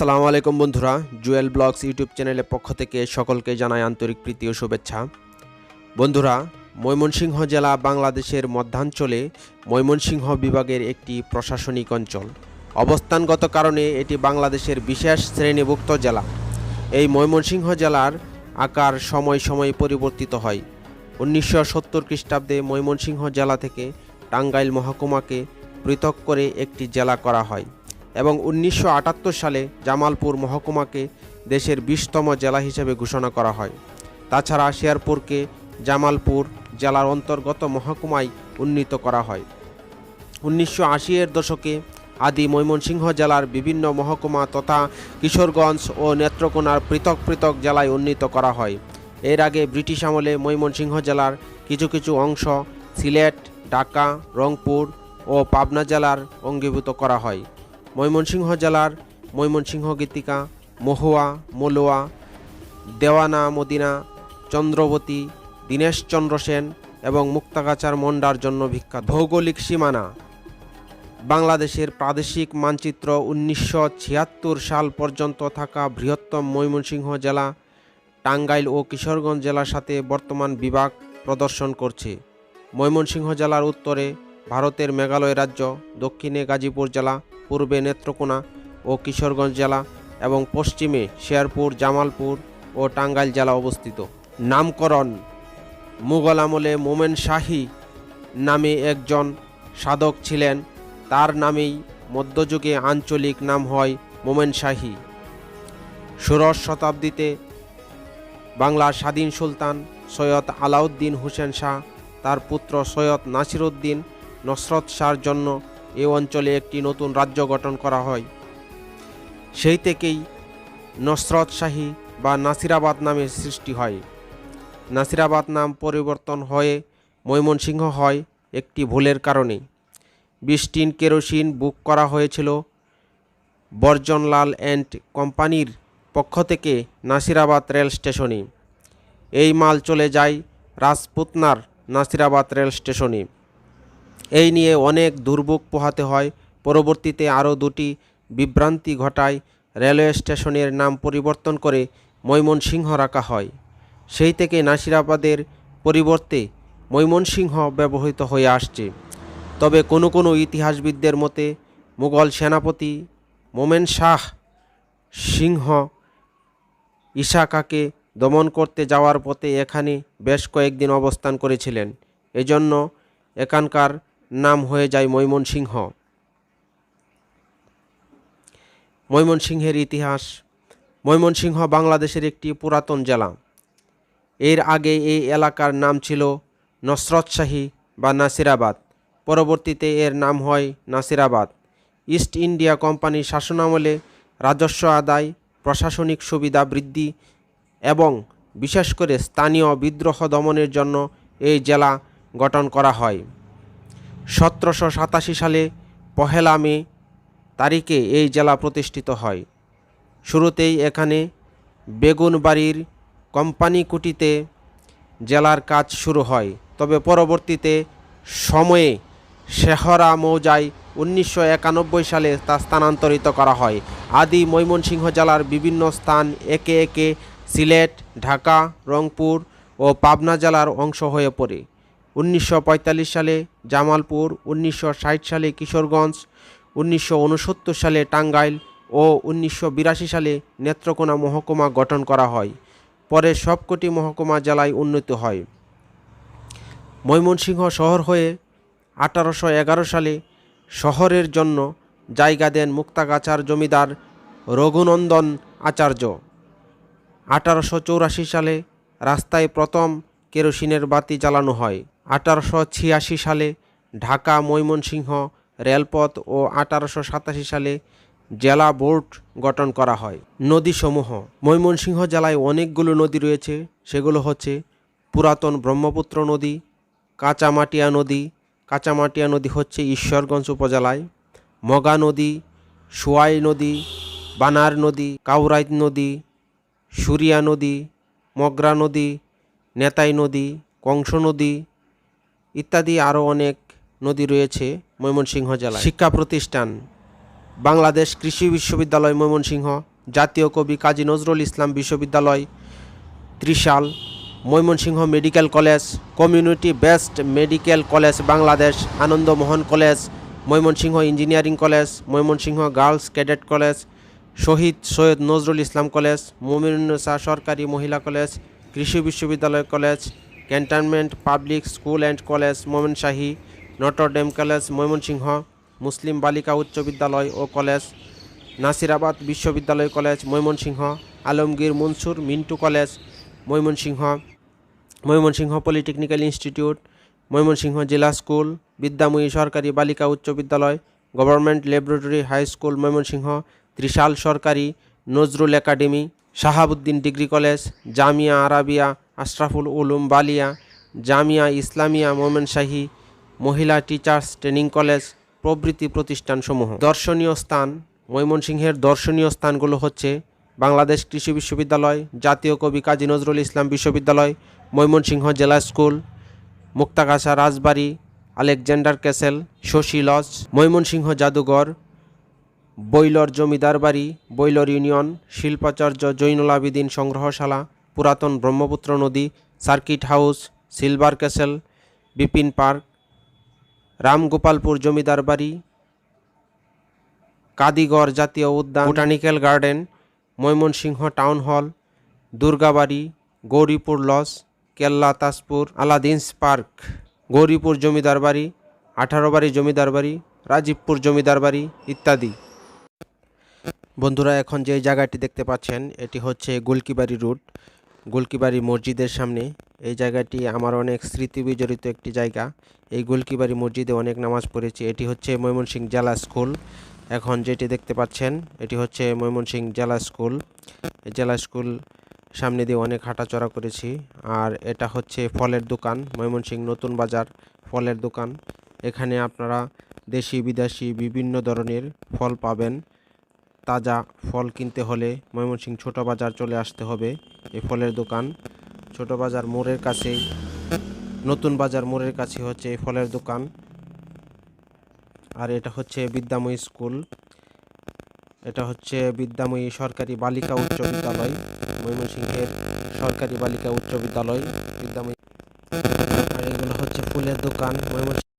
আসসালামু আলাইকুম বন্ধুরা, জুয়েল ব্লগস ইউটিউব চ্যানেলের পক্ষ থেকে সকলকে জানাই আন্তরিক প্রীতি ও শুভেচ্ছা। বন্ধুরা, ময়মনসিংহ জেলা বাংলাদেশের মধ্যাঞ্চলে ময়মনসিংহ বিভাগের একটি প্রশাসনিক অঞ্চল। অবস্থানগত কারণে এটি বাংলাদেশের বিশেষ শ্রেণীভুক্ত জেলা। এই ময়মনসিংহ জেলার আকার সময় সময় পরিবর্তিত হয়। উনিশশো সত্তর খ্রিস্টাব্দে ময়মনসিংহ জেলা থেকে টাঙ্গাইল মহকুমাকে পৃথক করে একটি জেলা করা হয়। এবং উনিশশো আটাত্তর সালে জামালপুর মহকুমাকে দেশের বিশতম জেলা হিসেবে ঘোষণা করা হয়। তাছাড়া শেরপুরকে জামালপুর জেলার অন্তর্গত মহকুমায় উন্নীত করা হয়। উনিশশো আশি এর দশকে আদি ময়মনসিংহ জেলার বিভিন্ন মহকুমা তথা কিশোরগঞ্জ ও নেত্রকোনার পৃথক পৃথক জেলায় উন্নীত করা হয়। এর আগে ব্রিটিশ আমলে ময়মনসিংহ জেলার কিছু কিছু অংশ সিলেট, ঢাকা, রংপুর ও পাবনা জেলার অঙ্গীভূত করা হয়। ময়মনসিংহ জেলার ময়মনসিংহ গীতিকা, মহুয়া, মলুয়া, দেওয়ানা, মদিনা, চন্দ্রবতী দীনেশচন্দ্র সেন এবং মুক্তাগাছার মন্ডার জন্য বিখ্যাত। ভৌগোলিক সীমানা, বাংলাদেশের প্রাদেশিক মানচিত্র উনিশশো ছিয়াত্তর সাল পর্যন্ত থাকা বৃহত্তম ময়মনসিংহ জেলা টাঙ্গাইল ও কিশোরগঞ্জ জেলার সাথে বর্তমান বিভাগ প্রদর্শন করছে। ময়মনসিংহ জেলার উত্তরে ভারতের মেঘালয় রাজ্য, দক্ষিণে গাজীপুর জেলা পূর্বে নেত্রকোনা ও কিশোরগঞ্জ জেলা এবং পশ্চিমে শেরপুর জামালপুর ও টাঙ্গাইল জেলা অবস্থিত। নামকরণ মুঘল আমলে মোমেন শাহী নামে একজন সাধক ছিলেন। তার নামেই মধ্যযুগে আঞ্চলিক নাম হয় মোমেন শাহী। ষোড়শ শতাব্দীতে বাংলার স্বাধীন সুলতান সৈয়দ আলাউদ্দিন হোসেন শাহ, তার পুত্র সৈয়দ নাসিরউদ্দিন নসরত শাহর জন্য এ অঞ্চলে একটি নতুন রাজ্য গঠন করা হয়। সেই থেকেই নসরত শাহী বা নাসিরাবাদ নামের সৃষ্টি হয়। নাসিরাবাদ নাম পরিবর্তন হয়ে ময়মনসিংহ হয় একটি ভুলের কারণে। বিশ কেরোসিন বুক করা হয়েছিল। বর্জনলাল অ্যান্ড কোম্পানির পক্ষ থেকে নাসিরাবাদ রেল স্টেশনে। এই মাল চলে যায় রাজপুতনার নাসিরাবাদ রেল স্টেশনে। এই নিয়ে অনেক দুর্ভোগ পোহাতে হয়। পরবর্তীতে আরও দুটি বিভ্রান্তি ঘটায়। রেলওয়ে স্টেশনের নাম পরিবর্তন করে ময়মনসিংহ রাখা হয়। সেই থেকে নাসিরাবাদের পরিবর্তে ময়মনসিংহ ব্যবহৃত হয়ে আসছে। তবে কোনো কোনো ইতিহাসবিদদের মতে, মুঘল সেনাপতি মোমেন শাহ সিংহ ইশাকাকে দমন করতে যাওয়ার পথে এখানে বেশ কয়েকদিন অবস্থান করেছিলেন। এজন্য এখানকার নাম হয়ে যায় ময়মনসিংহ। ময়মনসিংহের ইতিহাস, ময়মনসিংহ বাংলাদেশের একটি পুরাতন জেলা। এর আগে এই এলাকার নাম ছিল নসরতশাহী বা নাসিরাবাদ। পরবর্তীতে এর নাম হয় নাসিরাবাদ। ইস্ট ইন্ডিয়া কোম্পানির শাসনামলে রাজস্ব আদায়, প্রশাসনিক সুবিধা বৃদ্ধি এবং বিশেষ করে স্থানীয় বিদ্রোহ দমনের জন্য এই জেলা গঠন করা হয়। সতেরোশো সাতাশি সালে পহেলা মে তারিখে এই জেলা প্রতিষ্ঠিত হয়। শুরুতেই এখানে বেগুনবাড়ির কোম্পানি কুটিতে জেলার কাজ শুরু হয়। তবে পরবর্তীতে সময়ে শেহরা মৌজায় উনিশশো একানব্বই সালে তা স্থানান্তরিত করা হয়। আদি ময়মনসিংহ জেলার বিভিন্ন স্থান একে একে সিলেট, ঢাকা, রংপুর ও পাবনা জেলার অংশ হয়ে পড়ে। উনিশশো পঁয়তাল্লিশ সালে জামালপুর, উনিশশো ষাট সালে কিশোরগঞ্জ, উনিশশো ঊনসত্তর সালে টাঙ্গাইল ও উনিশশো বিরাশি সালে নেত্রকোনা মহকুমা গঠন করা হয়। পরে সবকটি মহকুমা জেলায় উন্নীত হয়। ময়মনসিংহ শহর হয়ে আঠারোশো এগারো সালে শহরের জন্য জায়গা দেন মুক্তাগাছার জমিদার রঘুনন্দন আচার্য। আঠারোশো সালে রাস্তায় প্রথম কেরোসিনের বাতি জ্বালানো হয়। আঠারোশো ছিয়াশি সালে ঢাকা ময়মনসিংহ রেলপথ ও আঠারোশো সাতাশি সালে জেলা বোর্ড গঠন করা হয়। নদীসমূহ, ময়মনসিংহ জেলায় অনেকগুলো নদী রয়েছে, সেগুলো হচ্ছে পুরাতন ব্রহ্মপুত্র নদী, কাঁচামাটিয়া নদী কাঁচামাটিয়া নদী হচ্ছে ঈশ্বরগঞ্জ উপজেলায়, মগা নদী, সোয়াই নদী, বানার নদী, কাউরাইত নদী, সুরিয়া নদী, মগরা নদী, নেতাই নদী, কংস নদী ইত্যাদি আরও অনেক নদী রয়েছে ময়মনসিংহ জেলায়। শিক্ষা প্রতিষ্ঠান, বাংলাদেশ কৃষি বিশ্ববিদ্যালয় ময়মনসিংহ, জাতীয় কবি কাজী নজরুল ইসলাম বিশ্ববিদ্যালয়, Trishal, Mymensingh medical college, community best medical college Bangladesh, Anandamohan college, Mymensingh engineering college, Mymensingh girls cadet college, Shahid Syed Nazrul Islam college Mominunnesa সরকারি মহিলা কলেজ, কৃষি বিশ্ববিদ্যালয় college cantonment, public school and college, Momenshahi, Notre Dame college, Mymensingh, Muslim বালিকা উচ্চ বিদ্যালয় ও college, Nasirabad বিশ্ববিদ্যালয় college, Mymensingh, Alamgir Mansur Mintu college, Mymensingh Mymensingh polytechnical institute, Mymensingh জেলা স্কুল, বিদ্যাময়ী সরকারি বালিকা উচ্চ বিদ্যালয়, government laboratory high school, Mymensingh, Trishal সরকারি, Nazrul academy, Shahabuddin degree college, Jamia Arabia Ashraful Ulum Baliya, Jamia Islamia Momenshahi মহিলা teachers training college, প্রভৃতি প্রতিষ্ঠানসমূহ। দর্শনীয় স্থান, ময়মনসিংহের দর্শনীয় স্থানগুলো হচ্ছে বাংলাদেশ কৃষি বিশ্ববিদ্যালয়, জাতীয় কবি কাজী নজরুল ইসলাম বিশ্ববিদ্যালয়, ময়মনসিংহ জেলা school, Muktagacha Rajbari, Alexander castle, Shashi lodge, Mymensingh জাদুঘর, বৈলর জমিদার বাড়ি, বৈলর ইউনিয়ন, শিল্পাচার্য জৈনুল আবিদিন সংগ্রহশালা পুরাতন ব্রহ্মপুত্র নদী, circuit house, silver castle, Bipin park, Ramgopalpur জমিদার বাড়ি, কাদিগড় জাতীয় উদ্যান, botanical garden, Mymensingh town hall, Durgabari, Gauripur loss কেল্লা তাজপুর, আলাদিন্স পার্ক, গৌরীপুর জমিদার বাড়ি আঠারো বাড়ি জমিদার বাড়ি, রাজীবপুর জমিদার বাড়ি ইত্যাদি। বন্ধুরা, এখন যে জায়গাটি দেখতে পাচ্ছেন, এটি হচ্ছে গুলকিবাড়ি রুট। গুলকিবাড়ি মসজিদের সামনে। এই জায়গাটি আমার অনেক স্মৃতি বিজড়িত একটি জায়গা। এই গোলকিবাড়ি মসজিদে অনেক নামাজ পড়েছি। এটি হচ্ছে ময়মনসিংহ জেলা স্কুল। এখন যেটি দেখতে পাচ্ছেন, এটি হচ্ছে ময়মনসিংহ জেলা স্কুল। জেলা স্কুল সামনে দিয়ে অনেক হাঁটাচড়া করেছি। আর এটা হচ্ছে ফলের দোকান, ময়মনসিংহ নতুন বাজার ফলের দোকান। এখানে আপনারা দেশি বিদেশি বিভিন্ন ধরনের ফল পাবেন। তাজা ফল কিনতে হলে ময়মনসিংহ ছোট বাজার চলে আসতে হবে। এই ফলের দোকান। ছোট বাজার মোড়ের কাছেই, নতুন বাজার মোড়ের কাছে হচ্ছে এই ফলের দোকান। আর এটা হচ্ছে বিদ্যাময়ী স্কুল। এটা হচ্ছে বিদ্যাময়ী সরকারি বালিকা উচ্চ বিদ্যালয়, ময়মনসিংহের সরকারি বালিকা উচ্চ বিদ্যালয়, বিদ্যাময়ী। আর এগুলো হচ্ছে ফুলের দোকান, ময়মনসিংহ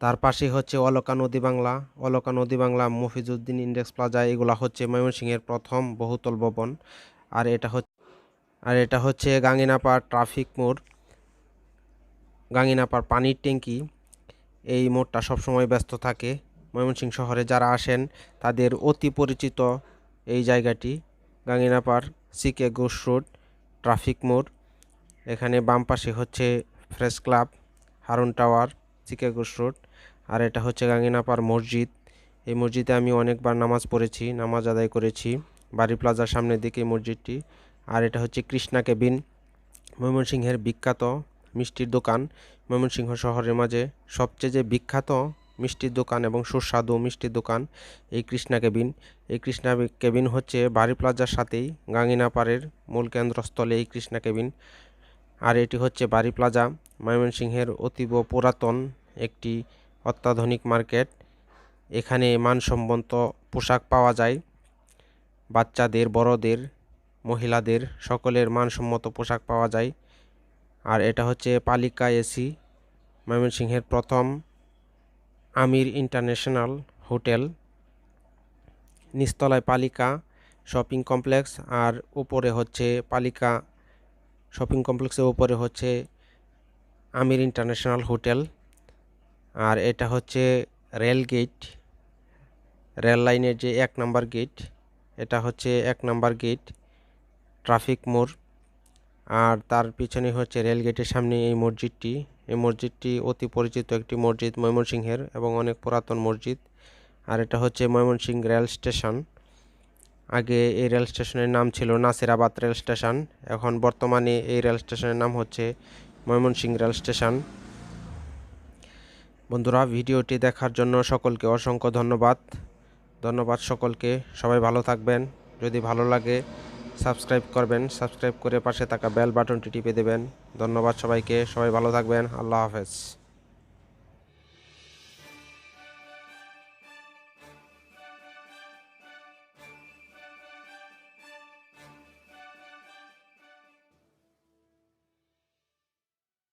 তার পাশে হচ্ছে অলকা নদী বাংলা। অলকা নদী বাংলা, মফিজউদ্দিন ইন্ডেক্স প্লাজা, এগুলো হচ্ছে ময়মনসিংহের প্রথম বহুতল ভবন। আর এটা হচ্ছে, আর এটা হচ্ছে গাঙ্গিনাপাড় ট্রাফিক মোড়। গাঙ্গিনাপাড় পানির ট্যাঙ্কি, এই মোড়টা সবসময় ব্যস্ত থাকে। ময়মনসিংহ শহরে যারা আসেন, তাদের অতি পরিচিত এই জায়গাটি। Ganginapar CK Ghosh road, traffic মোড়। এখানে বাম পাশে হচ্ছে fresh club, Harun tower, CK Ghosh road. আর এটা হচ্ছে গাঙ্গিনাপাড় মসজিদ। এই মসজিদে আমি অনেকবার নামাজ পড়েছি, নামাজ আদায় করেছি, বাড়ি প্লাজার সামনের দিকে মসজিদটি। আর এটা হচ্ছে কৃষ্ণা কেবিন। ময়মনসিংহের বিখ্যাত মিষ্টির দোকান। ময়মনসিংহ শহরের মাঝে সবচেয়ে যে বিখ্যাত মিষ্টির দোকান এবং সুস্বাদু মিষ্টির দোকান, এই কৃষ্ণা কেবিন। এই কৃষ্ণা কেবিন হচ্ছে বাড়ি প্লাজার সাথেই গাঙ্গিনাপাড়ের মূল কেন্দ্রস্থলে এই কৃষ্ণা কেবিন। আর এটি হচ্ছে বাড়ি প্লাজা। ময়মনসিংহের অতীব পুরাতন একটি অত্যাধুনিক মার্কেট। এখানে মানসম্মত পোশাক পাওয়া যায়। বাচ্চাদের, বড়দের, মহিলাদের সকলের মানসম্মত পোশাক পাওয়া যায়। আর এটা হচ্ছে পালিকা এসি, ময়মনসিংহের প্রথম আমির ইন্টারন্যাশনাল হোটেল। নিচতলায় পালিকা শপিং কমপ্লেক্স আর উপরে হচ্ছে পালিকা শপিং কমপ্লেক্সের উপরে হচ্ছে আমির ইন্টারন্যাশনাল হোটেল। আর এটা হচ্ছে রেল গেট রেল লাইনের যে এক নাম্বার গেট এটা হচ্ছে এক নাম্বার গেট ট্রাফিক মোড়। আর তার পিছনে হচ্ছে রেল গেটের সামনে এই মসজিদটি। এই মসজিদটি অতি পরিচিত একটি মসজিদ ময়মনসিংহের এবং অনেক পুরাতন মসজিদ। আর এটা হচ্ছে ময়মনসিংহ রেল স্টেশন আগে এই রেল স্টেশনের নাম ছিল নাসিরাবাদ রেল স্টেশন এখন বর্তমানে এই রেল স্টেশনের নাম হচ্ছে ময়মনসিংহ রেল স্টেশন বন্ধুরা, ভিডিওটি দেখার জন্য সকলকে অসংখ্য ধন্যবাদ। ধন্যবাদ সকলকে। সবাই ভালো থাকবেন। যদি ভালো লাগে, সাবস্ক্রাইব করবেন। সাবস্ক্রাইব করে পাশে থাকা বেল বাটনটি টিপে দেবেন। ধন্যবাদ সবাইকে। সবাই ভালো থাকবেন। আল্লাহ হাফেজ।